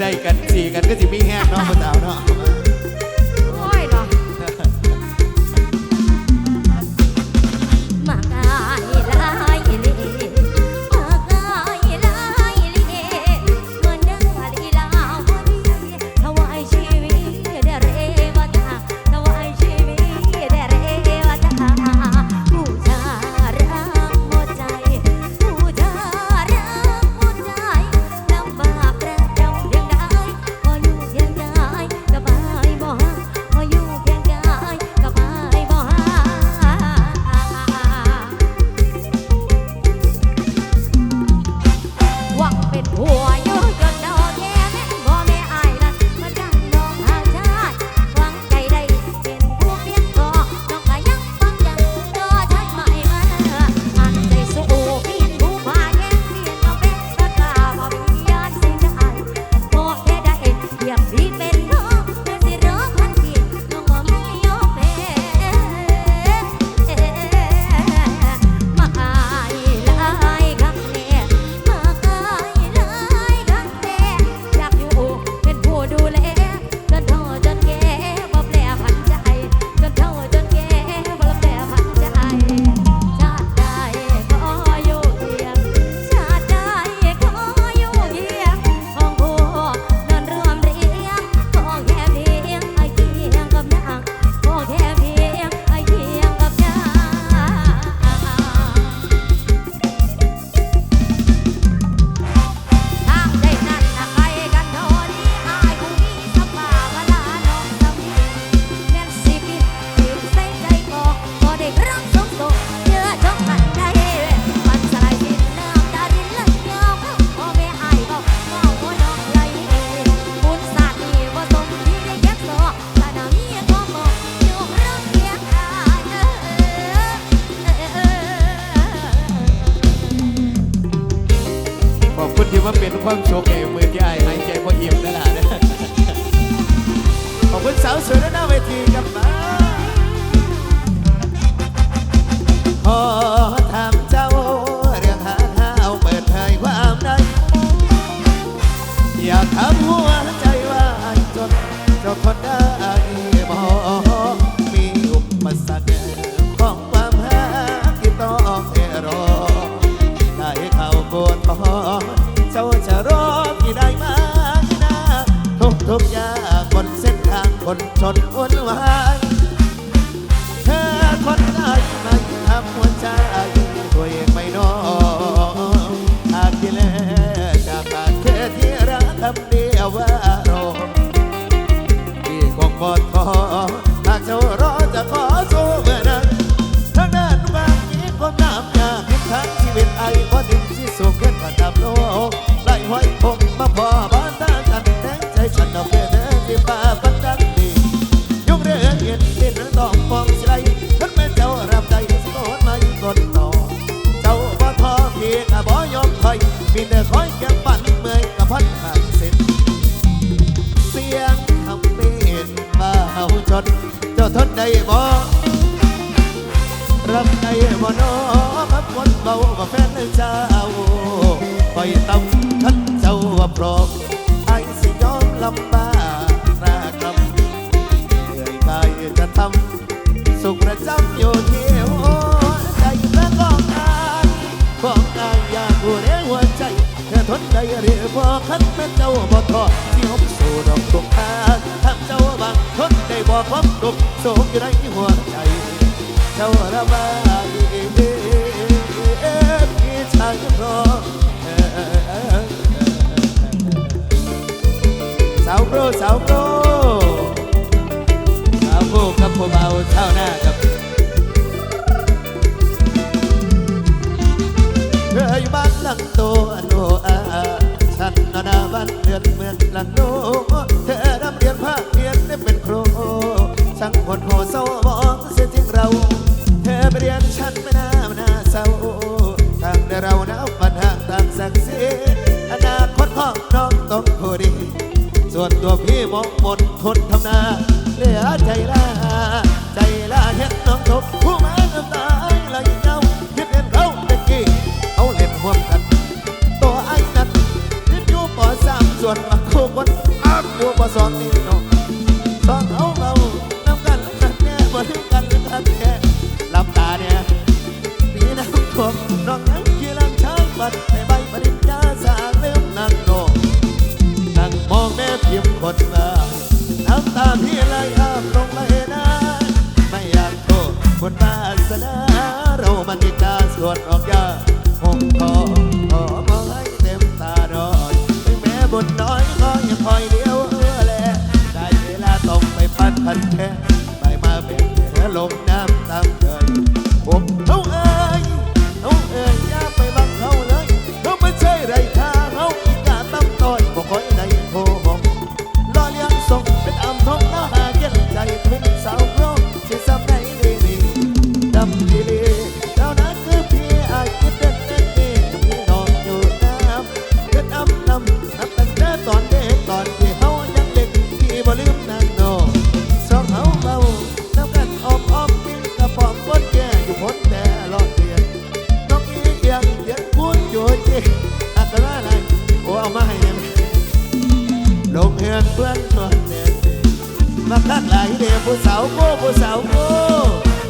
ได้กันสี่กันก็สิมีแห้งเนาะผู้สาวเนาะ คันแม่เจ้าบ่ทอที่หอมโซดอกตุกตาทำเจ้าบางคนได้บอกความดกโศกอยู่ใหัวใจ เจ้าระบายพี่ชายพร้อสาวโปรสาวโปรสาวโปรกับผู้เบาเท่าหน้ากับเธออยู่บ้านหลังโตอน นานาบ้านเดือนเมืองลันโนเธอดำเรียนภาคเรียนได้เป็นครูช่างหดหัวเศร้ามองเสียจริงเรา เธอไปเรียนชั้นไม่น่ามัน่าเศร้าทางในเรานะปัญหาต่างศักดิ์ศรีอนาคตพ่องน้องต้องผู้ดี ส่วนตัวพี่มองหมดทนทำนาเหลือใจลา พื่อนนอนมเสียมาคักหลายเดียวผู้สาวโก้ผู้สาวโก้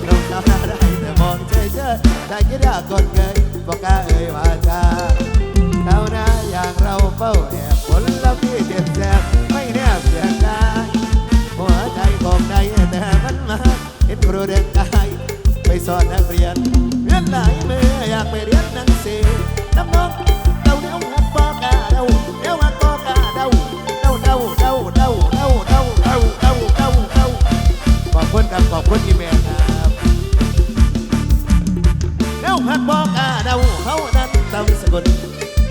น้องสาวน่าได้แต่มองใจเจอได้ยินด่าก่อนเคยบอกกล้าเอ่ยว่าจ้าเท่าหน้าอย่างเราเป้าแอบผลลัพธ์ที่เจ็บแสบไม่แนบเสียงกายหัวใจของใดแต่มันมาเห็นครูเด็กกายไปสอนนักเรียนเรียนหลายมืออยากไปเรียนหนังสือน้ำนอง คนกับขอบคุณอีเมลครับเด้วพักบอกอาเดาเขานั้นตำสกุล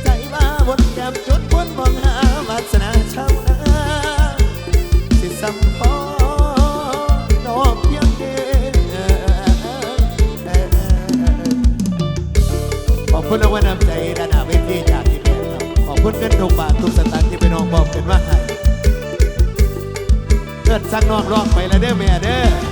ใจว่าวนแกมจุดวนมองหาวาสนาเช่า อนสั่งนอกรอกไปแล้วเด้อแม่เด้อ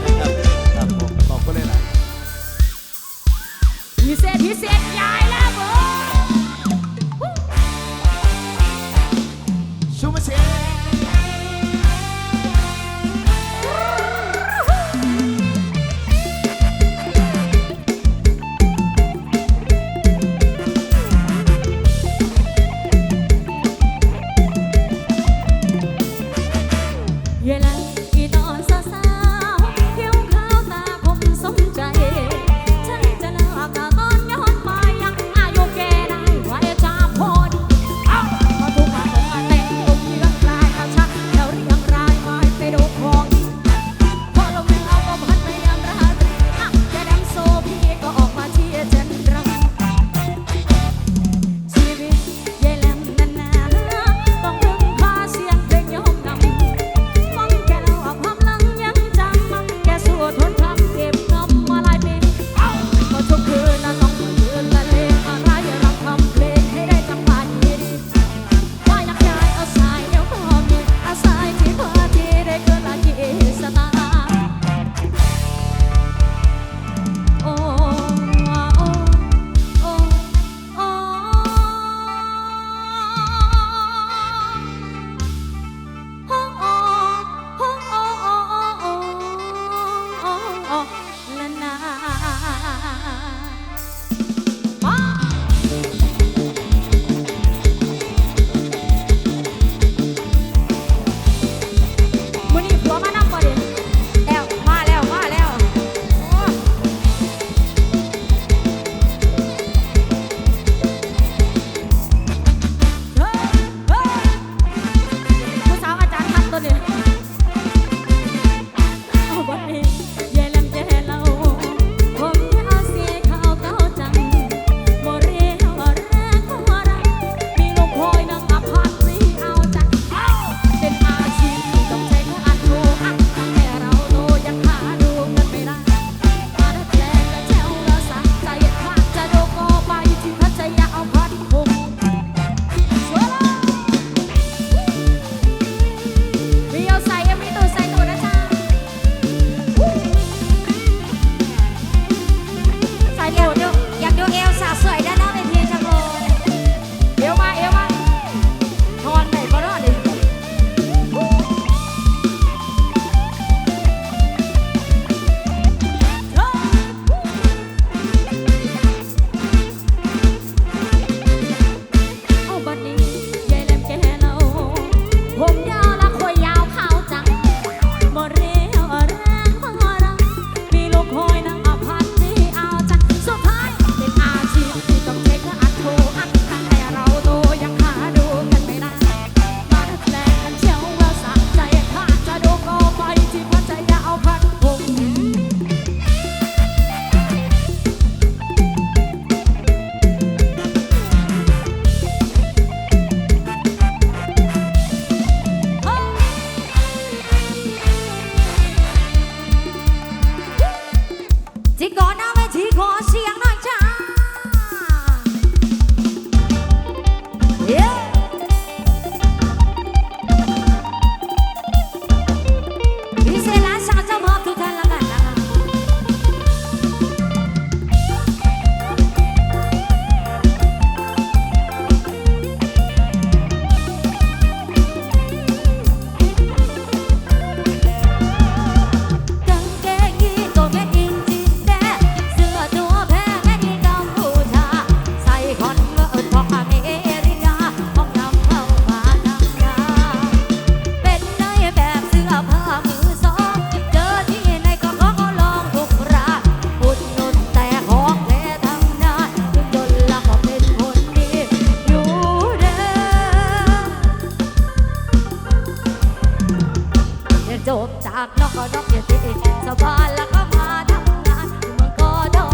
จบจากนอกนอกเดียดเองสบายแล้วก็มาทำงานเมืองก็ดอ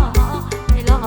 ไม่รอ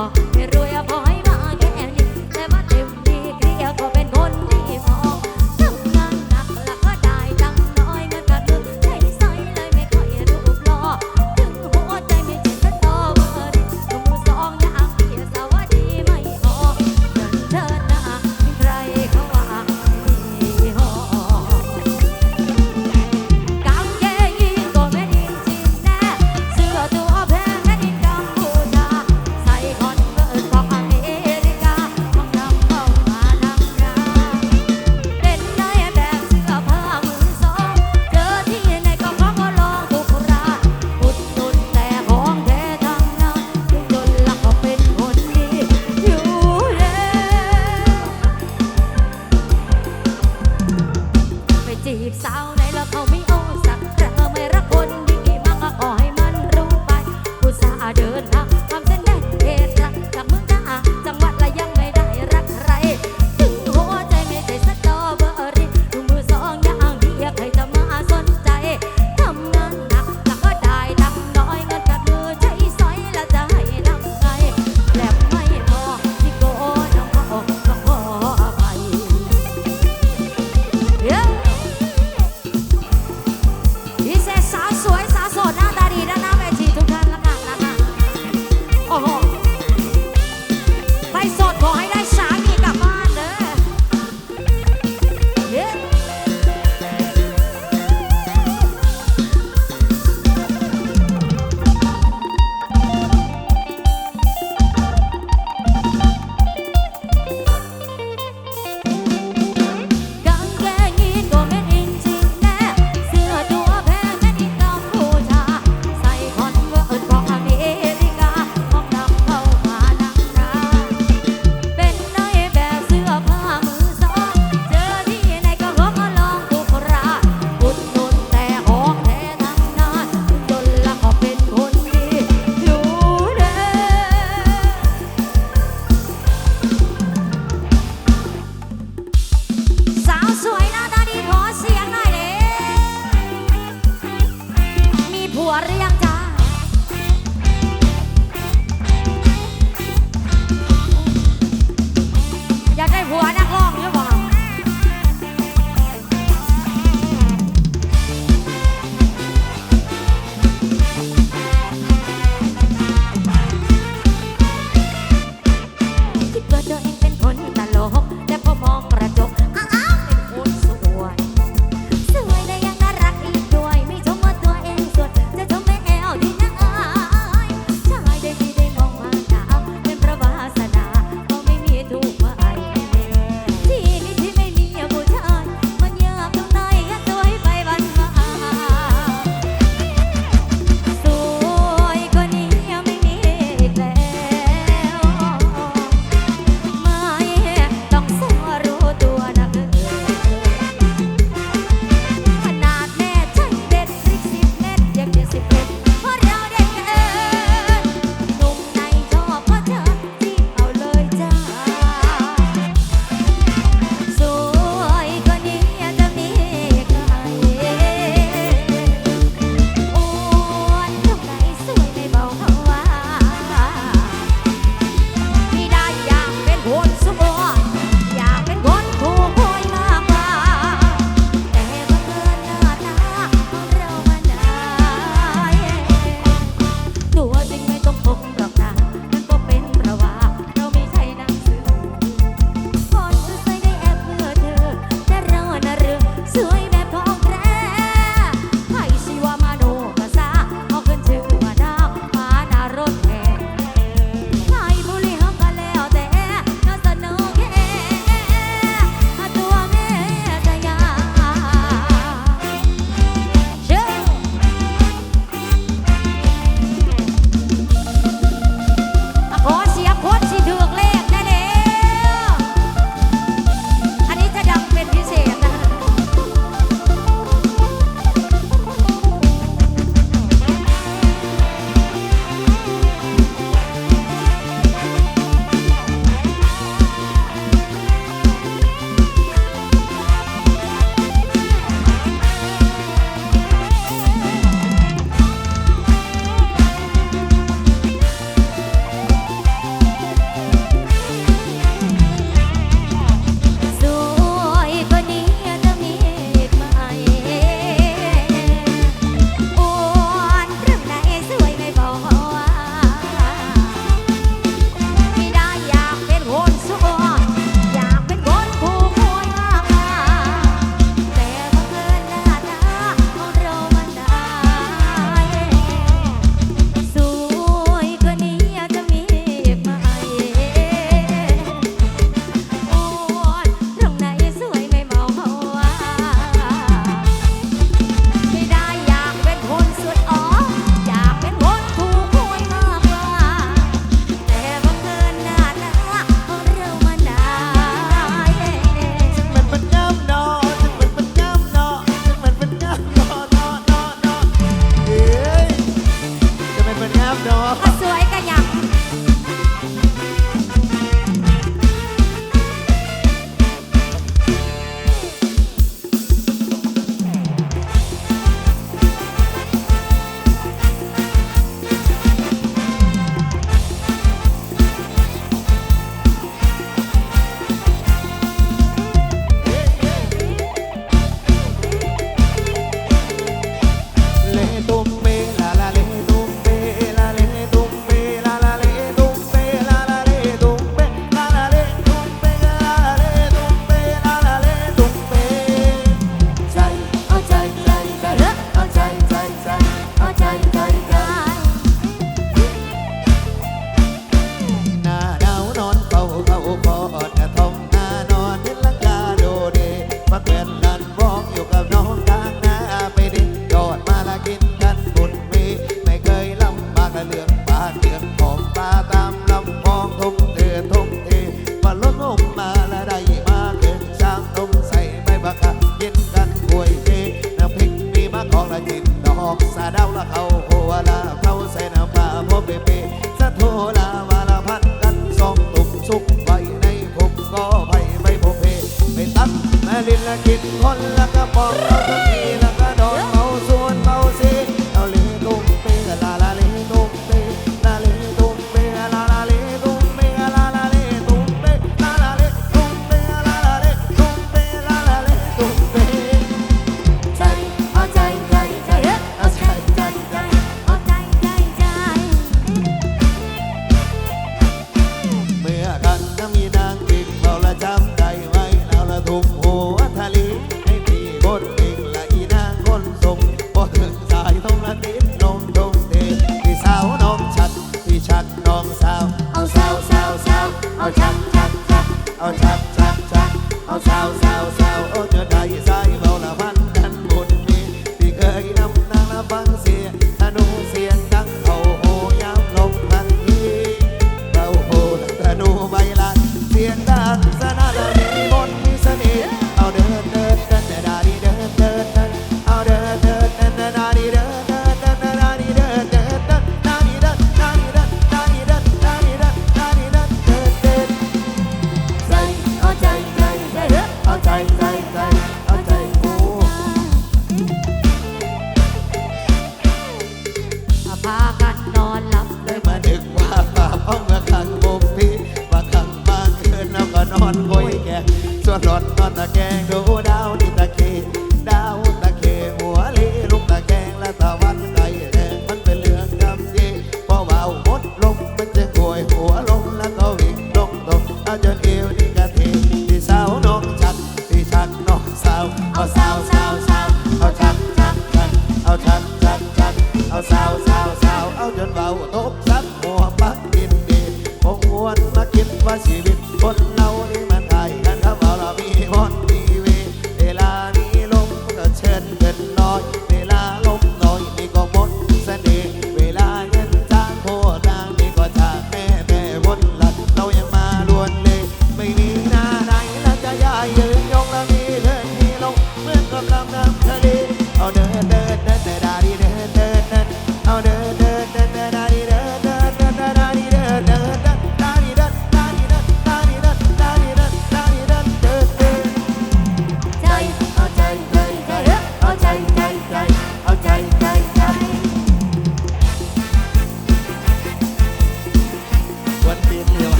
Oh.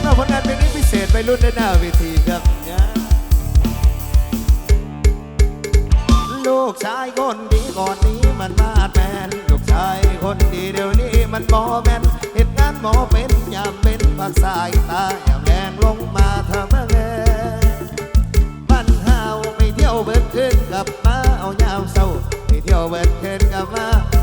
ำหรับผลงานเพลงนี้พิเศษไปรุ่นด้านหน้าเวทีครับลูกชายคนดีก่อนนี้มันมาแมนลูกชายคนดีเดี๋ยวนี้มันบอแมนเหตุกานหมอเป็นยามเป็นภาษาตาอย่าแรงลงมาทำอเมื่ไงมันเฮาไม่เที่ยวเบิดขึ้นกลับมาเอายาวเศร้าไม่เที่ยวเบิดขึ้นกลับมา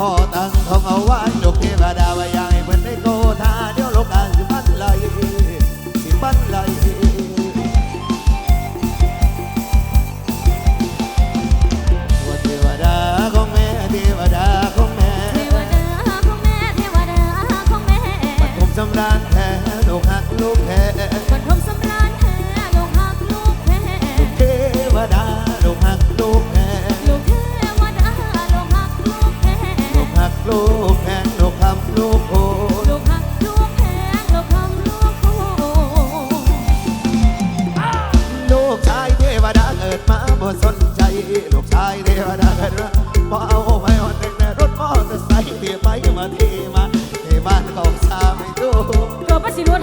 roda. ไปมาเทมาเทบ้านของสาไม่ดูเกิดภาษีรถ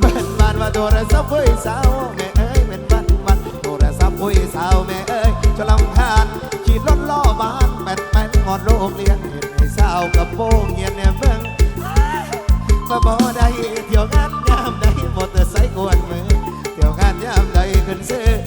แม่นวันมาโทรศัพท์คุสาวแม่เอ้ยแม่บ้านวันโทรศัพท์คุสาวแม่เอ้ยจะลำคาญขี่รถล้อบ้านแม่นแม่นหอดโลกเรียนเห็นไอ้สาวกับโป้งเงียนเนี่ยเบิ่งมาบ่ได้เที่ยวงานยามได้มอเตอร์ไซค์กวนมือเที่ยวงานยามได้ขึ้นเสื้อ